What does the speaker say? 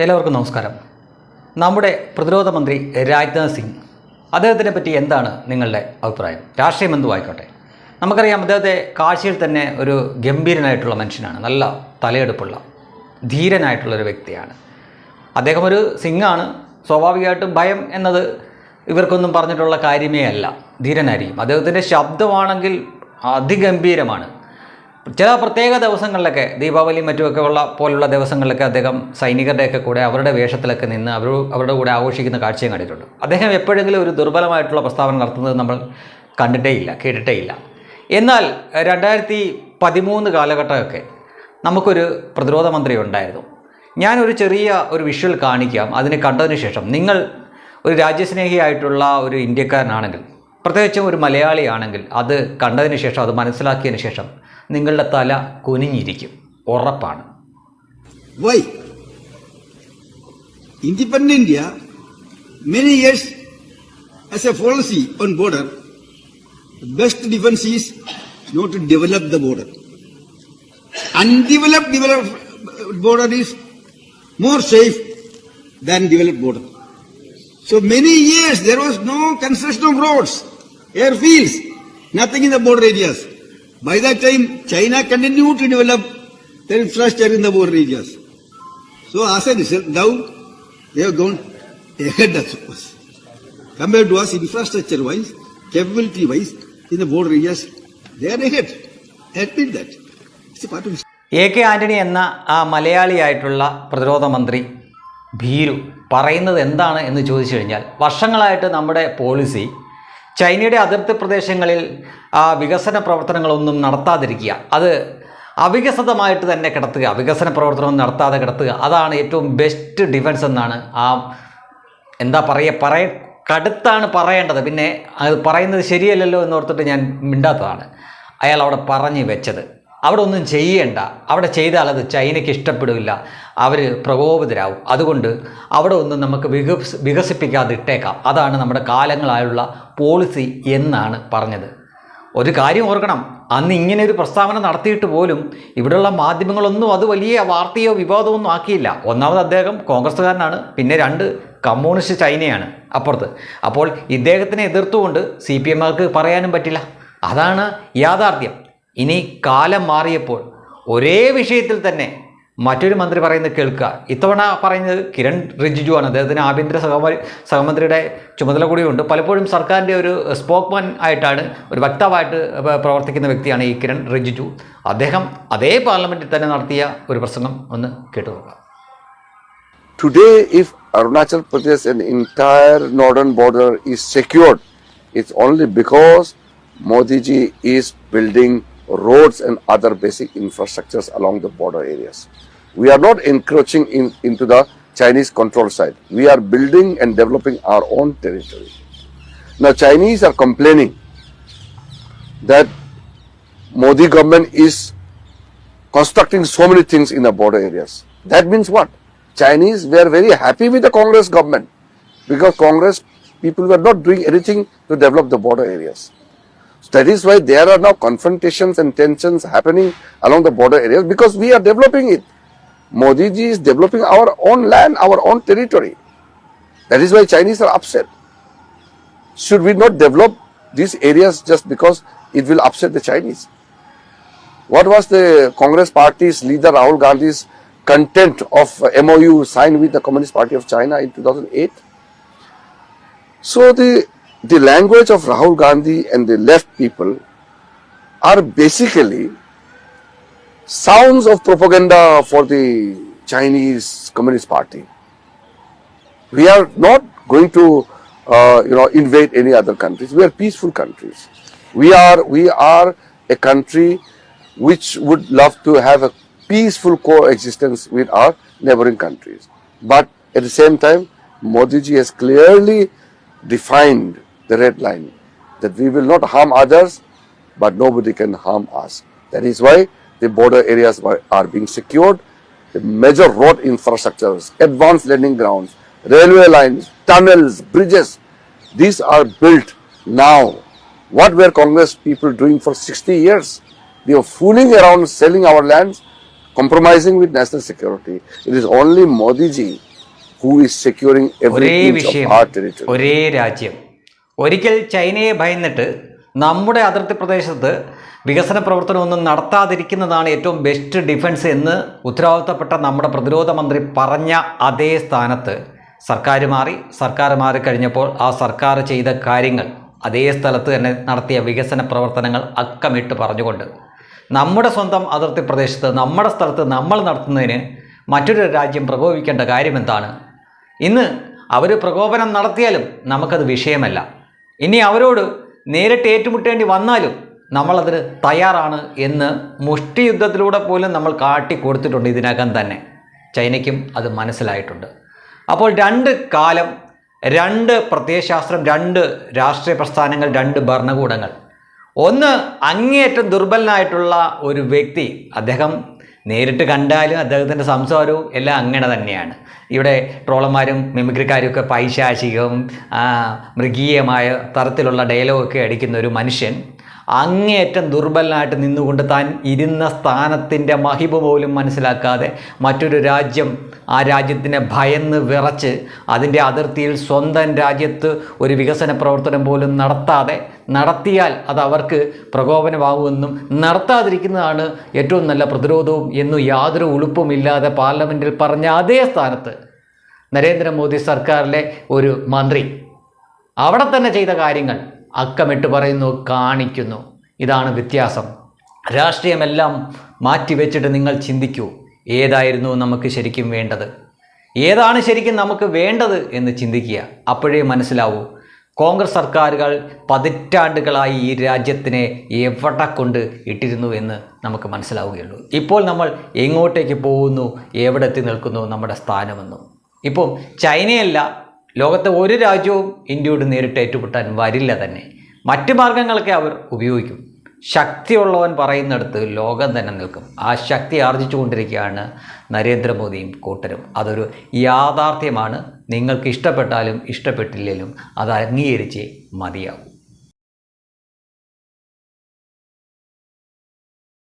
എല്ലാവർക്കും നമസ്കാരം. നമ്മുടെ പ്രതിരോധ മന്ത്രി രാജ്നാഥ് സിംഗ് അദ്ദേഹത്തിനെ പറ്റി എന്താണ് നിങ്ങളുടെ അഭിപ്രായം? രാഷ്ട്രീയം എന്തു ആയിക്കോട്ടെ? നമുക്കറിയാം അദ്ദേഹത്തെ കാഴ്ചയിൽ തന്നെ ഒരു ഗംഭീരനായിട്ടുള്ള മനുഷ്യനാണ്. നല്ല തലയെടുപ്പുള്ള ധീരനായിട്ടുള്ളൊരു വ്യക്തിയാണ്. അദ്ദേഹം ഒരു സിംഗാണ്. സ്വാഭാവികമായിട്ടും ഭയം എന്നത് ഇവർക്കൊന്നും പറഞ്ഞിട്ടുള്ള കാര്യമേ അല്ല. ധീരനായിരിക്കും. അദ്ദേഹത്തിന്റെ ശബ്ദമാണെങ്കിൽ അതിഗംഭീരമാണ്. ചില പ്രത്യേക ദിവസങ്ങളിലൊക്കെ ദീപാവലി മറ്റുമൊക്കെ ഉള്ള പോലുള്ള ദിവസങ്ങളിലൊക്കെ അദ്ദേഹം സൈനികരുടെയൊക്കെ കൂടെ അവരുടെ വേഷത്തിലൊക്കെ നിന്ന് അവർ അവരുടെ കൂടെ ആഘോഷിക്കുന്ന കാഴ്ചയും കണ്ടിട്ടുണ്ട്. അദ്ദേഹം എപ്പോഴെങ്കിലും ഒരു ദുർബലമായിട്ടുള്ള പ്രസ്താവന നടത്തുന്നത് നമ്മൾ കണ്ടിട്ടേ ഇല്ല കേട്ടിട്ടേ ഇല്ല. എന്നാൽ രണ്ടായിരത്തി പതിമൂന്ന് കാലഘട്ടമൊക്കെ നമുക്കൊരു പ്രതിരോധ മന്ത്രി ഉണ്ടായിരുന്നു. ഞാനൊരു ചെറിയ ഒരു വിഷ്വൽ കാണിക്കാം. അതിനെ കണ്ടതിന് ശേഷം നിങ്ങൾ ഒരു രാജ്യസ്നേഹിയായിട്ടുള്ള ഒരു ഇന്ത്യക്കാരനാണെങ്കിൽ പ്രത്യേകിച്ചും ഒരു മലയാളിയാണെങ്കിൽ അത് കണ്ടതിന് ശേഷം അത് മനസ്സിലാക്കിയതിന് ശേഷം നിങ്ങളുടെ തല കുനിഞ്ഞിരിക്കും. ഉറപ്പാണ്. Why independent India many years as a policy on border best defence is not to develop the border undeveloped developed border is more safe than developed border so many years there was no construction of roads air fields nothing in the border areas By that time, China continued to develop their infrastructure in the border areas. So as a result, now they have gone ahead of us. Compared to us infrastructure wise, capability wise, in the border areas, they are ahead. Admit that. It's a part of A K Antony എന്ന ആ മലയാളിയായിട്ടുള്ള പ്രതിരോധ മന്ത്രി ഭീരു പറയുന്നത് എന്താണ് എന്ന് ചോദിച്ചു കഴിഞ്ഞാൽ വർഷങ്ങളായിട്ട് നമ്മുടെ പോളിസി ചൈനയുടെ അതിർത്തി പ്രദേശങ്ങളിൽ വികസന പ്രവർത്തനങ്ങളൊന്നും നടത്താതിരിക്കുക. അത് അവികസിതമായിട്ട് തന്നെ കിടത്തുക. വികസന പ്രവർത്തനം നടത്താതെ കിടത്തുക. അതാണ് ഏറ്റവും ബെസ്റ്റ് ഡിഫൻസ് എന്നാണ് ആ എന്താ പറയുക പറയ കടുത്താണ് പറയേണ്ടത്. പിന്നെ അത് പറയുന്നത് ശരിയല്ലല്ലോ എന്നോർത്തിട്ട് ഞാൻ മിണ്ടാത്തതാണ്. അയാൾ അവിടെ പറഞ്ഞു വെച്ചത്. അവിടെ ഒന്നും ചെയ്യേണ്ട. അവിടെ ചെയ്താൽ അത് ചൈനയ്ക്ക് ഇഷ്ടപ്പെടില്ല. അവർ പ്രകോപിതരാകും അതുകൊണ്ട് അവിടെ ഒന്നും നമുക്ക് വികസ് വികസിപ്പിക്കാതെ ഇട്ടേക്കാം അതാണ് നമ്മുടെ കാലങ്ങളായുള്ള പോളിസി എന്നാണ് പറഞ്ഞത്. ഒരു കാര്യം ഓർക്കണം. അന്ന് ഇങ്ങനെ ഒരു പ്രസ്താവന നടത്തിയിട്ട് പോലും ഇവിടെയുള്ള മാധ്യമങ്ങളൊന്നും അത് വലിയ വാർത്തയോ വിവാദമോ ഒന്നും ആക്കിയില്ല. ഒന്നാമത് അദ്ദേഹം കോൺഗ്രസ്സുകാരനാണ്. പിന്നെ രണ്ട് കമ്മ്യൂണിസ്റ്റ് ചൈനയാണ് അപ്പുറത്ത്. അപ്പോൾ ഇദ്ദേഹത്തിനെ എതിർത്തുകൊണ്ട് സി പി എമ്മാർക്ക് പറയാനും പറ്റില്ല. അതാണ് യാഥാർത്ഥ്യം. ഇനി കാലം മാറിയപ്പോൾ ഒരേ വിഷയത്തിൽ തന്നെ മറ്റൊരു മന്ത്രി പറയുന്നത് കേൾക്കുക. ഇത്തവണ പറയുന്നത് കിരൺ റിജിജു ആണ്. അദ്ദേഹത്തിന് ആഭ്യന്തര സഹമ സഹമന്ത്രിയുടെ ചുമതല കൂടിയുണ്ട്. പലപ്പോഴും സർക്കാരിന്റെ ഒരു സ്പോക്മാൻ ആയിട്ടാണ് ഒരു വക്താവായിട്ട് പ്രവർത്തിക്കുന്ന വ്യക്തിയാണ് ഈ കിരൺ റിജിജു. അദ്ദേഹം അതേ പാർലമെന്റിൽ തന്നെ നടത്തിയ ഒരു പ്രസംഗം ഒന്ന് കേട്ടു നോക്കാം. If Arunachal Pradesh entire northern border is secured, it's only because Modi ji is building roads and other basic infrastructures along the border areas. We are not encroaching in, into the Chinese control side. We are building and developing our own territory. Now, Chinese are complaining that Modi government is constructing so many things in the border areas. That means what? Chinese were very happy with the Congress government because Congress people were not doing anything to develop the border areas. That is why there are now confrontations and tensions happening along the border areas because we are developing it. Modi ji is developing our own land, our own territory. That is why Chinese are upset. Should we not develop these areas just because it will upset the Chinese? What was the Congress party's leader Rahul Gandhi's content of MOU signed with the Communist Party of China in 2008? So the the language of Rahul Gandhi and the left people are basically sounds of propaganda for the Chinese Communist Party. We are not going to, uh, you know, invade any other countries. We are peaceful countries. We are we are a country which would love to have a peaceful coexistence with our neighboring countries. But at the same time, Modi ji has clearly defined the red line that we will not harm others, but nobody can harm us. That is why the border areas are being secured. The major road infrastructures, advanced landing grounds, railway lines, tunnels, bridges, these are built now. What were Congress people doing for 60 years? They were fooling around, selling our lands, compromising with national security. It is only Modi ji who is securing every inch of our territory. ഒരിക്കൽ ചൈനയെ ഭയന്നിട്ട് നമ്മുടെ അതിർത്തി പ്രദേശത്ത് വികസന പ്രവർത്തനമൊന്നും നടത്താതിരിക്കുന്നതാണ് ഏറ്റവും best defence എന്ന് ഉത്തരവാദിത്തപ്പെട്ട നമ്മുടെ പ്രതിരോധ മന്ത്രി പറഞ്ഞ അതേ സ്ഥാനത്ത്. സർക്കാർ മാറി സർക്കാർ മാറിക്കഴിഞ്ഞപ്പോൾ ആ സർക്കാർ ചെയ്ത കാര്യങ്ങൾ അതേ സ്ഥലത്ത് തന്നെ നടത്തിയ വികസന പ്രവർത്തനങ്ങൾ അക്കമിട്ട് പറഞ്ഞുകൊണ്ട് നമ്മുടെ സ്വന്തം അതിർത്തി പ്രദേശത്ത് നമ്മുടെ സ്ഥലത്ത് നമ്മൾ നടത്തുന്നതിന് മറ്റൊരു രാജ്യം പ്രകോപിക്കേണ്ട കാര്യമെന്താണ്? ഇന്ന് അവർ പ്രകോപനം നടത്തിയാലും നമുക്കത് വിഷയമല്ല. ഇനി അവരോട് നേരിട്ട് ഏറ്റുമുട്ടേണ്ടി വന്നാലും നമ്മളതിന് തയ്യാറാണ് എന്ന് മുഷ്ടിയുദ്ധത്തിലൂടെ പോലും നമ്മൾ കാട്ടി കൊടുത്തിട്ടുണ്ട് ഇതിനകം തന്നെ. ചൈനയ്ക്കും അത് മനസ്സിലായിട്ടുണ്ട്. അപ്പോൾ രണ്ട് കാലം രണ്ട് പ്രത്യയശാസ്ത്രം രണ്ട് രാഷ്ട്രീയ പ്രസ്ഥാനങ്ങൾ രണ്ട് ഭരണകൂടങ്ങൾ. ഒന്ന് അങ്ങേയറ്റം ദുർബലനായിട്ടുള്ള ഒരു വ്യക്തി അദ്ദേഹം നേരിട്ട് കണ്ടാലും അദ്ദേഹത്തിന്റെ സംസാരവും എല്ലാം അങ്ങനെ തന്നെയാണ്. ഇവിടെ ട്രോളന്മാരും മിമിക്രിക്കാരും ഒക്കെ പൈശാചികവും മൃഗീയമായ തരത്തിലുള്ള ഡയലോഗൊക്കെ അടിക്കുന്ന ഒരു മനുഷ്യൻ. അങ്ങേയറ്റം ദുർബലനായിട്ട് നിന്നുകൊണ്ട് താൻ ഇരുന്ന സ്ഥാനത്തിന്റെ മഹിമ പോലും മനസ്സിലാക്കാതെ മറ്റൊരു രാജ്യം ആ രാജ്യത്തിനെ ഭയന്ന് വിറച്ച് അതിന്റെ അതിർത്തിയിൽ സ്വന്തം രാജ്യത്ത് ഒരു വികസന പ്രവർത്തനം പോലും നടത്താതെ നടത്തിയാൽ അത് അവർക്ക് പ്രകോപനമാകുമെന്നും നടത്താതിരിക്കുന്നതാണ് ഏറ്റവും നല്ല പ്രതിരോധവും എന്നും യാതൊരു ഉളുപ്പുമില്ലാതെ പാർലമെന്റിൽ പറഞ്ഞ അതേ സ്ഥാനത്ത് നരേന്ദ്രമോദി സർക്കാരിലെ ഒരു മന്ത്രി. അവിടെ തന്നെ ചെയ്ത കാര്യങ്ങൾ. അക്കമിട്ട് പറയുന്നു കാണിക്കുന്നു. ഇതാണ് വ്യത്യാസം. രാഷ്ട്രീയമെല്ലാം മാറ്റിവെച്ചിട്ട് നിങ്ങൾ ചിന്തിക്കൂ ഏതായിരുന്നു നമുക്ക് ശരിക്കും വേണ്ടത്? ഏതാണ് ശരിക്കും നമുക്ക് വേണ്ടത് എന്ന് ചിന്തിക്കുക. അപ്പോഴേ മനസ്സിലാവൂ കോൺഗ്രസ് സർക്കാരുകൾ പതിറ്റാണ്ടുകളായി ഈ രാജ്യത്തിനെ എവിടെ കൊണ്ട് ഇട്ടിരുന്നു എന്ന് നമുക്ക് മനസ്സിലാവുകയുള്ളൂ. ഇപ്പോൾ നമ്മൾ എങ്ങോട്ടേക്ക് പോകുന്നു എവിടെ എത്തി നിൽക്കുന്നു നമ്മുടെ സ്ഥാനമെന്നും. ഇപ്പം ചൈനയല്ല ലോകത്തെ ഒരു രാജ്യവും ഇന്ത്യയോട് നേരിട്ട് ഏറ്റുമുട്ടാൻ വരില്ല തന്നെ. മറ്റ് മാർഗങ്ങളൊക്കെ അവർ ഉപയോഗിക്കും. ശക്തിയുള്ളവൻ പറയുന്നിടത്ത് ലോകം തന്നെ നിൽക്കും. ആ ശക്തി ആർജിച്ചുകൊണ്ടിരിക്കുകയാണ് നരേന്ദ്രമോദിയും കൂട്ടരും. അതൊരു യാഥാർത്ഥ്യമാണ്. നിങ്ങൾക്ക് ഇഷ്ടപ്പെട്ടാലും ഇഷ്ടപ്പെട്ടില്ലെങ്കിലും അത് അംഗീകരിച്ചേ മതിയാവും.